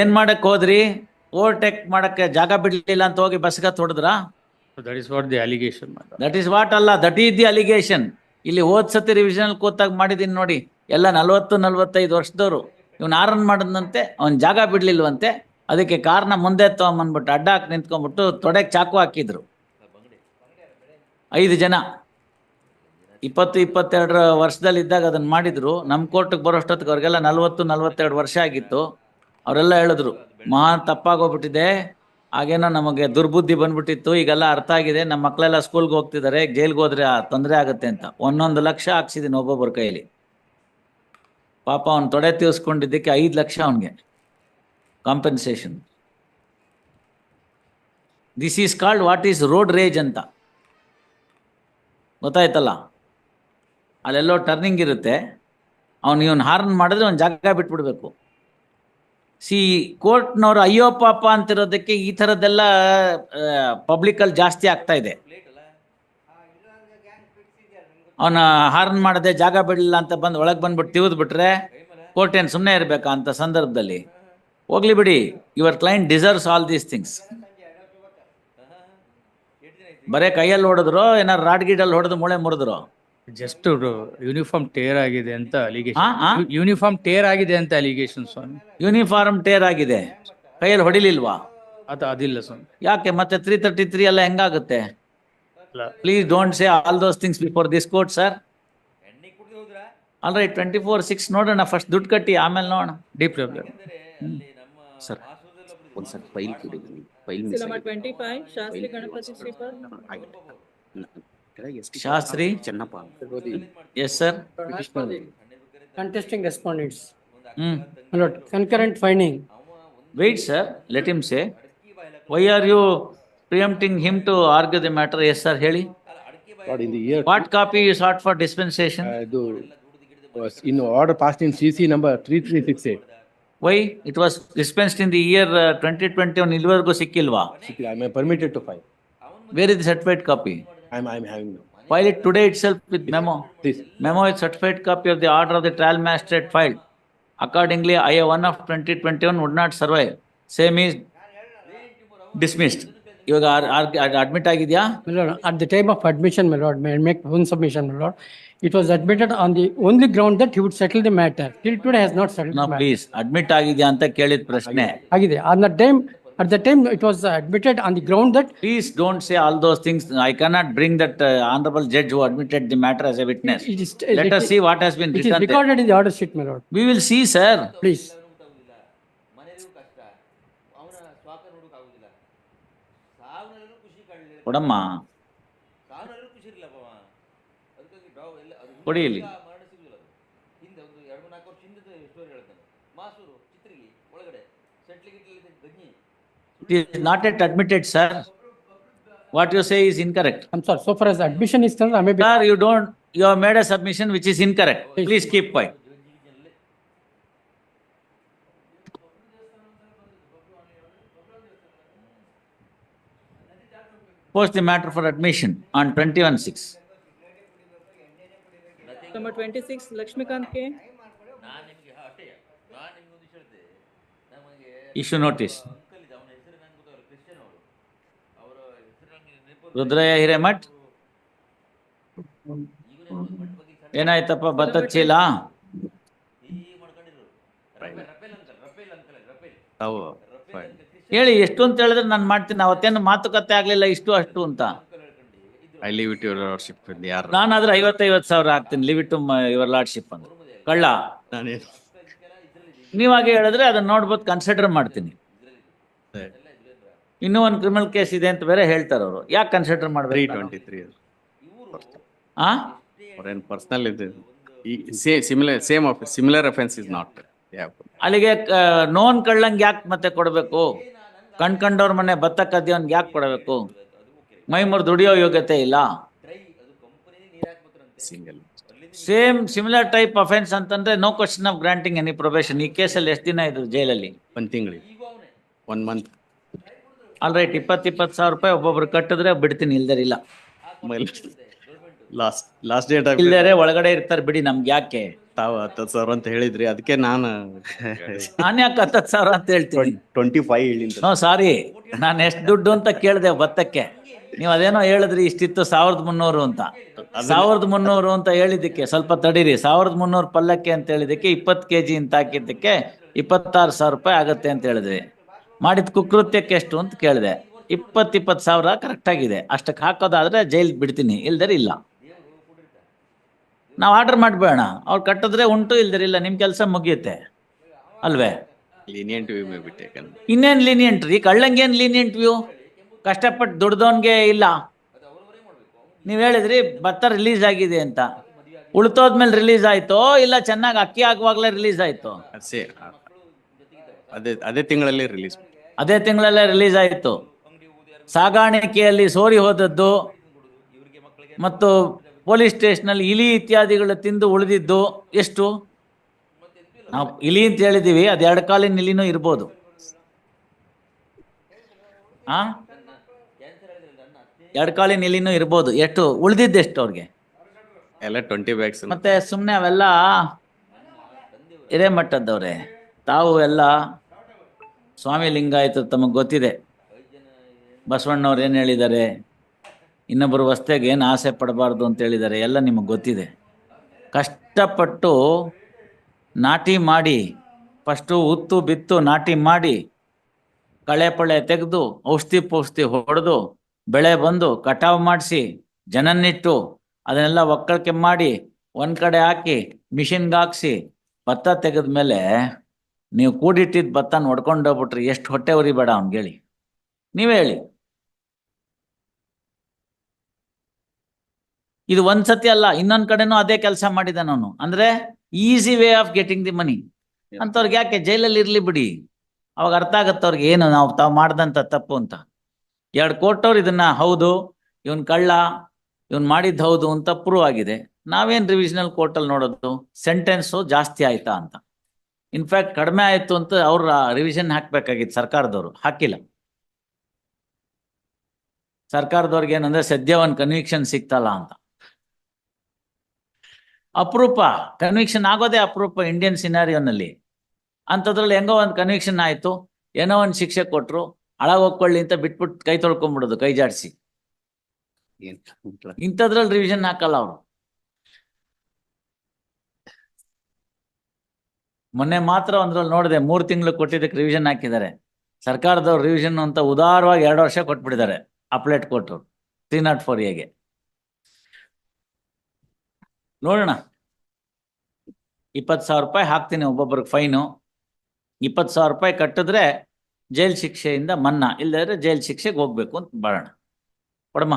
ಏನ್ ಮಾಡಕ್ ಹೋದ್ರಿ? ಓವರ್ಟೇಕ್ ಮಾಡಕ್ಕೆ ಜಾಗ ಬಿಡ್ಲಿಲ್ಲ ಅಂತ ಹೋಗಿ ಬಸ್ಗ ಹೊಡೆದ್ರ? That is what the allegation that is what ಅಲ್ಲ ದಟ್ ಈಸ್ ದಿ ಅಲಿಗೇಷನ್ ಇಲ್ಲಿ ಹೋದ್ ಸತಿ ರಿವಿಷನ್ ಕೂತಾಗ ಮಾಡಿದೀನಿ ನೋಡಿ ಎಲ್ಲ ನಲ್ವತ್ತು ನಲ್ವತ್ತೈದು ವರ್ಷದವರು. ಇವ್ನ ಆರನ್ ಮಾಡದಂತೆ ಅವ್ನ್ ಜಾಗ ಬಿಡ್ಲಿಲ್ವಂತೆ? ಅದಕ್ಕೆ ಕಾರ್ನ ಮುಂದೆ ತಗೊಂಬಂದ್ಬಿಟ್ಟು ಅಡ್ಡ ಹಾಕಿ ನಿಂತ್ಕೊಂಡ್ಬಿಟ್ಟು ತೊಡೆಗೆ ಚಾಕು ಹಾಕಿದ್ರು. ಐದು ಜನ. ಇಪ್ಪತ್ತು ಇಪ್ಪತ್ತೆರಡರ ವರ್ಷದಲ್ಲಿ ಇದ್ದಾಗ ಅದನ್ನ ಮಾಡಿದ್ರು. ನಮ್ಮ ಕೋರ್ಟ್ಗೆ ಬರೋಷ್ಟೊತ್ತಿಗೆ ಅವ್ರಿಗೆಲ್ಲ ನಲ್ವತ್ತು ನಲ್ವತ್ತೆರಡು ವರ್ಷ ಆಗಿತ್ತು. ಅವರೆಲ್ಲ ಹೇಳಿದ್ರು ಮಹಾನ್ ತಪ್ಪಾಗೋಗ್ಬಿಟ್ಟಿದೆ ಆಗೇನೋ ನಮಗೆ ದುರ್ಬುದ್ಧಿ ಬಂದ್ಬಿಟ್ಟಿತ್ತು, ಈಗೆಲ್ಲ ಅರ್ಥ ಆಗಿದೆ ನಮ್ಮ ಮಕ್ಕಳೆಲ್ಲ ಸ್ಕೂಲ್ಗೆ ಹೋಗ್ತಿದ್ದಾರೆ, ಜೈಲ್ಗೆ ಹೋದ್ರೆ ತೊಂದರೆ ಆಗುತ್ತೆ ಅಂತ. ಒಂದೊಂದು ಲಕ್ಷ ಹಾಕ್ಸಿದೀನಿ ಒಬ್ಬೊಬ್ಬರ ಕೈಯಲ್ಲಿ. ಪಾಪ ಅವ್ನು ತೊಡೆ ತೀರಿಸ್ಕೊಂಡಿದ್ದಕ್ಕೆ ಐದು ಲಕ್ಷ ಅವನಿಗೆ compensation this is called what is road rage ಅಂತ. ಗೊತ್ತಾಯ್ತಲ್ಲ? ಅಲ್ಲೆಲ್ಲೋ ಟರ್ನಿಂಗ್ ಇರುತ್ತೆ, ಅವ್ನು ಇವನ್ ಹಾರ್ನ್ ಮಾಡಿದ್ರೆ ಒಂದು ಜಾಗ ಬಿಟ್ಬಿಡ್ಬೇಕು. ಸಿ ಕೋರ್ಟ್ನವ್ರು ಅಯ್ಯೋ ಪಾಪ ಅಂತಿರೋದಕ್ಕೆ ಈ ಥರದ್ದೆಲ್ಲ ಪಬ್ಲಿಕಲ್ಲಿ ಜಾಸ್ತಿ ಆಗ್ತಾ ಇದೆ. ಅವನ ಹಾರ್ನ್ ಮಾಡದೆ ಜಾಗ ಬಿಡಲಿಲ್ಲ ಅಂತ ಬಂದು ಒಳಗೆ ಬಂದ್ಬಿಟ್ಟು ತಿವಿದ್ಬಿಟ್ರೆ ಕೋರ್ಟ್ ಏನು ಸುಮ್ಮನೆ ಇರಬೇಕಾ ಅಂತ ಸಂದರ್ಭದಲ್ಲಿ. ಹೋಗ್ಲಿ ಬಿಡಿ, your client deserves all these things. ಬರೇ ಕೈಯಲ್ಲಿ ಹೊಡೆದ್ರು, ಏನಾರು ರಾಡ್ ಗೀಡಲ್ಲಿ ಹೊಡೆದು ಮೂಳೆ ಮುರಿದ್ರು? Just ಯೂನಿಫಾರ್ಮ್ ಟೇರ್ ಆಗಿದೆ ಅಂತ ಅಲಿಗೇಶನ್ ಯೂನಿಫಾರ್ಮ್ ಟೇರ್ ಆಗಿದೆ ಅಂತ ಅಲಿಗೇಶನ್ ಸ್ವಾಮಿ. ಯೂನಿಫಾರ್ಮ್ ಟೇರ್ ಆಗಿದೆ. ಕೈಯಲ್ಲಿ ಹೊಡಿಲಿಲ್ವಾ? ಅದು ಅದಿಲ್ಲ ಸ್ವಾಮಿ. ಯಾಕೆ ಮತ್ತೆ ತ್ರೀ ತರ್ಟಿ ತ್ರೀ ಎಲ್ಲ ಹೆಂಗಾಗುತ್ತೆ? Please don't say all those things before this court sir all right twenty four six ನೋಡೋಣ ಫಸ್ಟ್ ದುಡ್ಡು ಕಟ್ಟಿ ಆಮೇಲೆ ನೋಡೋಣ. ಡೀಪ್ ಪ್ರಾಬ್ಲಮ್ ಸರ್ ಒಂದ್ಸರಿ ಫೈಲ್ ಕೊಡಿ file miss twenty five Shastri Ganapati Shripad. Shastri Chennappa yes sir contesting respondents. Hmm My lord, concurrent finding. Wait sir let him say why are you preempting him to argue the matter yes sir ಹೇಳಿ Lord, in the year, what copy you sought for dispensation uh, the, was in order passed in CC number three three six eight. Why it was dispensed in the year twenty twenty one ಇಲ್ಲಿವರೆಗೂ ಸಿಕ್ಕಿಲ್ವಾ I am permitted to file. Where is certified copy I am, I am having now. File it today itself with memo. Please. Memo is certified copy of the order of the trial magistrate filed. Accordingly, IA one of twenty twenty-one would not survive. Same is dismissed. ಇವಾಗ admit ಆಗಿದ್ಯಾ My lord, at the time of admission, my lord, may I make one submission, my lord? It was admitted on the only ground that he would settle the matter. Till today has not settled no the matter. Please admit ಆಗಿದ್ಯಾ ಅಂತ ಕೇಳಿದ ಪ್ರಶ್ನೆ ಆಗಿದೆ. On the time, at the time, it was admitted on the ground that please don't say all those things I cannot bring that uh, honorable judge who admitted the matter as a witness. it is. Let us see what has been It is written there. recorded in the order sheet, my lord. We will see, sir. Please. ಕೊಡಮ್ಮ ಕೊಡಿ ಇಲ್ಲಿ it is not yet admitted, sir. What you say is incorrect. I'm sorry, so far as admission is concerned, I may be. Sir, you don't, you have made a submission which is incorrect. Please keep quiet. Post the matter for admission on twenty-one six. Number twenty-six, Lakshmikant K. Issue notice. Rudrayya Hiremath? ಏನಾಯ್ತಪ್ಪ ಭತ್ತದ ಚೀಲ. ಹೇಳಿ ಎಷ್ಟು ಅಂತ ಹೇಳಿದ್ರೆ ನಾನು ಮಾಡ್ತೀನಿ. ಅವತ್ತೇನು ಮಾತುಕತೆ ಆಗ್ಲಿಲ್ಲ ಇಷ್ಟು ಅಷ್ಟು ಅಂತ. to your ನಾನು ಐವತ್ತೈವತ್ತು ಸಾವಿರ ಹಾಕ್ತೀನಿ. ಲಿವ್ ಇಟ್ ಯುವರ್ ಲಾರ್ಡ್ಶಿಪ್ ಅಂತ. ಕಳ್ಳ ನೀವಾಗೆ ಹೇಳಿದ್ರೆ ಅದನ್ನ ನೋಡ್ಬೋದು ಕನ್ಸಿಡರ್ ಮಾಡ್ತೀನಿ. ಇನ್ನೂ ಒಂದು ಕ್ರಿಮಿನಲ್ ಕೇಸ್ ಇದೆ ಅಂತ ಬೇರೆ ಹೇಳ್ತಾರೆ ಅವರು. ಯಾಕೆ ಕನ್ಸಿಡರ್ ತ್ರೀ ಮಾಡ್ಬೇಕು ಟ್ವೆಂಟಿ ತ್ರೀ ಆ? ಅವ್ರೇನು ಪರ್ಸ್ನಲ್ ಇದೆ. ಈ say similar same of similar offence is not ಅಲ್ಲಿಗೆ ನೋನ್ ಕಳ್ಳಂಗೆ ಯಾಕೆ ಮತ್ತೆ ಕೊಡಬೇಕು? ಕಣ್ಕಂಡವ್ರ ಮನೆ ಭತ್ತ ಅವ್ನಿಗೆ ಯಾಕೆ ಕೊಡಬೇಕು? ಮೈಮೂರು ದುಡಿಯೋ ಯೋಗ್ಯತೆ ಇಲ್ಲ. Single same similar type offence ಅಂತಂದ್ರೆ no question of granting any probation ಈ ಕೇಸಲ್ಲಿ ಎಷ್ಟು ದಿನ ಇದ್ರು ಜೈಲಲ್ಲಿ? ಒಂದು ತಿಂಗಳಿಗೆ ಒನ್ ಮಂತ್ ಆಲ್ ರೈಟ್ ಇಪ್ಪತ್ತು ಇಪ್ಪತ್ತು ಸಾವಿರ ರೂಪಾಯಿ ಒಬ್ಬೊಬ್ರು ಕಟ್ಟಿದ್ರೆ ಬಿಡ್ತೀನಿ ಇಲ್ದರಿಲ್ಲ ಲಾಸ್ಟ್ ಲಾಸ್ಟ್ ಡೇಟ್ ಇಲ್ದರೆ ಒಳಗಡೆ ಇರ್ತಾರೆ ಬಿಡಿ ನಮ್ಗೆ ಯಾಕೆ? ತಾವು ಹತ್ತು ಸಾವಿರ ಅಂತ ಹೇಳಿದ್ರಿ ಅದಕ್ಕೆ ನಾನು ನಾನು ಯಾಕೆ ಹತ್ತತ್ತು ಸಾವಿರ ಅಂತ ಹೇಳ್ತೀನಿ? ಟ್ವೆಂಟಿ ಫೈವ್ ಹೇಳಿಂದ ನೋ ಸಾರಿ. ನಾನು ಎಷ್ಟು ದುಡ್ಡು ಅಂತ ಕೇಳಿದೆ ಭತ್ತಕ್ಕೆ. ನೀವು ಅದೇನೋ ಹೇಳಿದ್ರಿ ಇಷ್ಟಿತ್ತು ಸಾವಿರದ ಮುನ್ನೂರು ಅಂತ. ಸಾವಿರದ ಮುನ್ನೂರು ಅಂತ ಹೇಳಿದ್ದಕ್ಕೆ ಸ್ವಲ್ಪ ತಡೀರಿ. ಸಾವಿರದ ಮುನ್ನೂರು ಪಲ್ಲಕ್ಕೆ ಅಂತ ಹೇಳಿದ್ದಕ್ಕೆ ಇಪ್ಪತ್ತು ಕೆ ಜಿ ಅಂತ ಹಾಕಿದ್ದಕ್ಕೆ ಇಪ್ಪತ್ತಾರು ಸಾವಿರ ರೂಪಾಯಿ ಆಗತ್ತೆ ಅಂತ ಹೇಳಿದ್ರಿ. ಮಾಡಿದ ಕುಕೃತ್ಯಕ್ಕೆ ಎಷ್ಟು ಅಂತ ಕೇಳಿದೆ. ಇಪ್ಪತ್ತು ಇಪ್ಪತ್ತು ಸಾವಿರ ಕರೆಕ್ಟ್ ಆಗಿದೆ. ಅಷ್ಟಕ್ಕೆ ಹಾಕೋದಾದ್ರೆ ಜೈಲ್ ಬಿಡ್ತೀನಿ ಇಲ್ದರೆ ಇಲ್ಲ. ನಾವು ಆರ್ಡರ್ ಮಾಡ್ಬೇಡ. ಅವ್ರು ಕಟ್ಟಿದ್ರೆ ಉಂಟು ಇಲ್ದರೆ ಇಲ್ಲ. ನಿಮ್ಮ ಕೆಲಸ ಮುಗಿಯುತ್ತೆ. ಅಲ್ವೇ? ಲೀನಿಯಂಟ್ ವ್ಯೂ ಮೇ ಬಿಟ್ಟು ಯಾಕಂದ್ರೆ ಇನ್ನೇನ್ ಲೀನಿಯಂಟ್ ರೀ ಕಳ್ಳಂಗೇನ್ ಲೀನಿಯಂಟ್ ವ್ಯೂ ಕಷ್ಟಪಟ್ಟು ದುಡ್ದವನ್ಗೆ ಇಲ್ಲ. ನೀವ್ ಹೇಳಿದ್ರಿ ಭತ್ತ ರಿಲೀಸ್ ಆಗಿದೆ ಅಂತ. ಉಳ್ತೋದ್ಮೇಲೆ ರಿಲೀಸ್ ಆಯ್ತೋ ಇಲ್ಲ ಚೆನ್ನಾಗಿ ಅಕ್ಕಿ ಆಗುವಾಗ್ಲೇ ರಿಲೀಸ್ ಆಯ್ತು? ಅದೇ ಅದೇ ತಿಂಗಳಲ್ಲಿ ರಿಲೀಸ್ ಅದೇ ತಿಂಗಳಲ್ಲೇ ರಿಲೀಸ್ ಆಯಿತು. ಸಾಗಾಣಿಕೆಯಲ್ಲಿ ಸೋರಿ ಹೋದದ್ದು ಮತ್ತು ಪೊಲೀಸ್ ಸ್ಟೇಷನಲ್ಲಿ ಇಲಿ ಇತ್ಯಾದಿಗಳು ತಿಂದು ಉಳಿದಿದ್ದು ಎಷ್ಟು? ನಾವು ಇಲಿ ಅಂತ ಹೇಳಿದ್ದೀವಿ ಅದು ಎರಡು ಕಾಲಿನ ಇಲಿನೂ ಇರ್ಬೋದು. ಆ? ಎರಡು ಕಾಲಿನ ಇಲಿನೂ ಇರ್ಬೋದು. ಎಷ್ಟು? ಉಳಿದಿದ್ದು ಎಷ್ಟು ಅವ್ರಿಗೆ? ಎಲ್ಲ ಟ್ವೆಂಟಿ ಬ್ಯಾಗ್ಸ್ ಮತ್ತೆ ಸುಮ್ಮನೆ ಅವೆಲ್ಲ ಹಿರೇಮಠದ್ದವ್ರೆ ತಾವು ಎಲ್ಲ ಸ್ವಾಮಿ ಲಿಂಗಾಯತ ತಮಗೆ ಗೊತ್ತಿದೆ. ಬಸವಣ್ಣವ್ರು ಏನು ಹೇಳಿದ್ದಾರೆ? ಇನ್ನೊಬ್ಬರು ವಸ್ತೆಗೆ ಏನು ಆಸೆ ಪಡಬಾರ್ದು ಅಂತ ಹೇಳಿದ್ದಾರೆ, ಎಲ್ಲ ನಿಮಗೆ ಗೊತ್ತಿದೆ. ಕಷ್ಟಪಟ್ಟು ನಾಟಿ ಮಾಡಿ, ಫಸ್ಟು ಉತ್ತು ಬಿತ್ತು ನಾಟಿ ಮಾಡಿ, ಕಳೆ ಪಳೆ ತೆಗೆದು, ಔಷಧಿ ಪೌಷ್ಠಿ ಹೊಡೆದು, ಬೆಳೆ ಬಂದು, ಕಟಾವು ಮಾಡಿಸಿ, ಜನನ್ನಿಟ್ಟು, ಅದನ್ನೆಲ್ಲ ಒಕ್ಕಳಿಕೆ ಮಾಡಿ, ಒಂದು ಕಡೆ ಹಾಕಿ, ಮಿಷಿನ್ಗೆ ಹಾಕ್ಸಿ, ಭತ್ತ ತೆಗೆದ ಮೇಲೆ ನೀವು ಕೂಡಿಟ್ಟಿದ್ದ ಭತ್ತ ನೋಡ್ಕೊಂಡು ಹೋಗ್ಬಿಟ್ರಿ ಎಷ್ಟು ಹೊಟ್ಟೆ ಉರಿಬೇಡ ಅವ್ನಿಗೆ ಹೇಳಿ ನೀವೇ ಹೇಳಿ. ಇದು ಒಂದ್ಸತಿ ಅಲ್ಲ ಇನ್ನೊಂದ್ ಕಡೆನೂ ಅದೇ ಕೆಲಸ ಮಾಡಿದೆ ನಾನು. ಅಂದ್ರೆ easy way of getting the money ಅಂತವ್ರಿಗೆ ಯಾಕೆ ಜೈಲಲ್ಲಿ ಇರ್ಲಿ ಬಿಡಿ. ಅವಾಗ ಅರ್ಥ ಆಗತ್ತ ಅವ್ರಿಗೆ ಏನು ನಾವು ತಾವ್ ಮಾಡ್ದಂತ ತಪ್ಪು ಅಂತ. ಎರಡು ಕೋರ್ಟವ್ರು ಇದನ್ನ ಹೌದು ಇವನ್ ಕಳ್ಳ ಇವನ್ ಮಾಡಿದ್ ಹೌದು ಅಂತ ಪ್ರೂವ್ ಆಗಿದೆ. ನಾವೇನ್ ರಿವಿಷನಲ್ ಕೋರ್ಟಲ್ಲಿ ನೋಡೋದು? ಸೆಂಟೆನ್ಸು ಜಾಸ್ತಿ ಆಯ್ತಾ ಅಂತ. ಇನ್ಫ್ಯಾಕ್ಟ್ ಕಡಿಮೆ ಆಯ್ತು ಅಂತ ಅವ್ರ ರಿವಿಷನ್ ಹಾಕ್ಬೇಕಾಗಿತ್ತು ಸರ್ಕಾರದವರು. ಹಾಕಿಲ್ಲ. ಸರ್ಕಾರದವ್ರಿಗೆ ಏನಂದ್ರೆ ಸದ್ಯ ಒಂದು ಕನ್ವಿಕ್ಷನ್ ಸಿಗ್ತಲ್ಲ ಅಂತ. ಅಪರೂಪ ಕನ್ವಿಕ್ಷನ್ ಆಗೋದೇ ಅಪರೂಪ ಇಂಡಿಯನ್ ಸಿನಾರಿಯೋನಲ್ಲಿ ಅಂಥದ್ರಲ್ಲಿ ಹೆಂಗೋ ಒಂದು ಕನ್ವಿಕ್ಷನ್ ಆಯ್ತು. ಏನೋ ಒಂದು ಶಿಕ್ಷೆ ಕೊಟ್ರು. ಹಾಳಾಗ್ ಹೋಗ್ಕೊಳ್ಳಿ ಅಂತ ಬಿಟ್ಬಿಟ್ಟು ಕೈ ತೊಳ್ಕೊಂಡ್ಬಿಡೋದು ಕೈ ಜಾಡಿಸಿ. ಇಂಥದ್ರಲ್ಲಿ ರಿವಿಷನ್ ಹಾಕಲ್ಲ ಅವರು. ಮೊನ್ನೆ ಮಾತ್ರ ಒಂದ್ರಲ್ಲಿ ನೋಡಿದೆ, ಮೂರು ತಿಂಗಳು ಕೊಟ್ಟಿದ್ದಕ್ಕೆ ರಿವಿಷನ್ ಹಾಕಿದ್ದಾರೆ. ಸರ್ಕಾರದವ್ರು ರಿವಿಷನ್ ಅಂತ ಉದಾರವಾಗಿ ಎರಡು ವರ್ಷ ಕೊಟ್ಬಿಟ್ಟಿದ್ದಾರೆ ಅಪ್ಲೇಟ್ ಕೊಟ್ಟರು ತ್ರೀ ನಾಟ್ ಫೋರ್ ಎಗೆ ನೋಡೋಣ. ಇಪ್ಪತ್ತು ಸಾವಿರ ರೂಪಾಯಿ ಹಾಕ್ತೀನಿ ಒಬ್ಬೊಬ್ರಿಗೆ ಫೈನು ಇಪ್ಪತ್ತು ಸಾವಿರ ರೂಪಾಯಿ ಕಟ್ಟಿದ್ರೆ ಜೈಲ್ ಶಿಕ್ಷೆಯಿಂದ ಮನ್ನಾ ಇಲ್ಲದ್ರೆ ಜೈಲ್ ಶಿಕ್ಷೆಗೆ ಹೋಗ್ಬೇಕು ಅಂತ ಬರೋಣ ಕೊಡಮ್ಮ.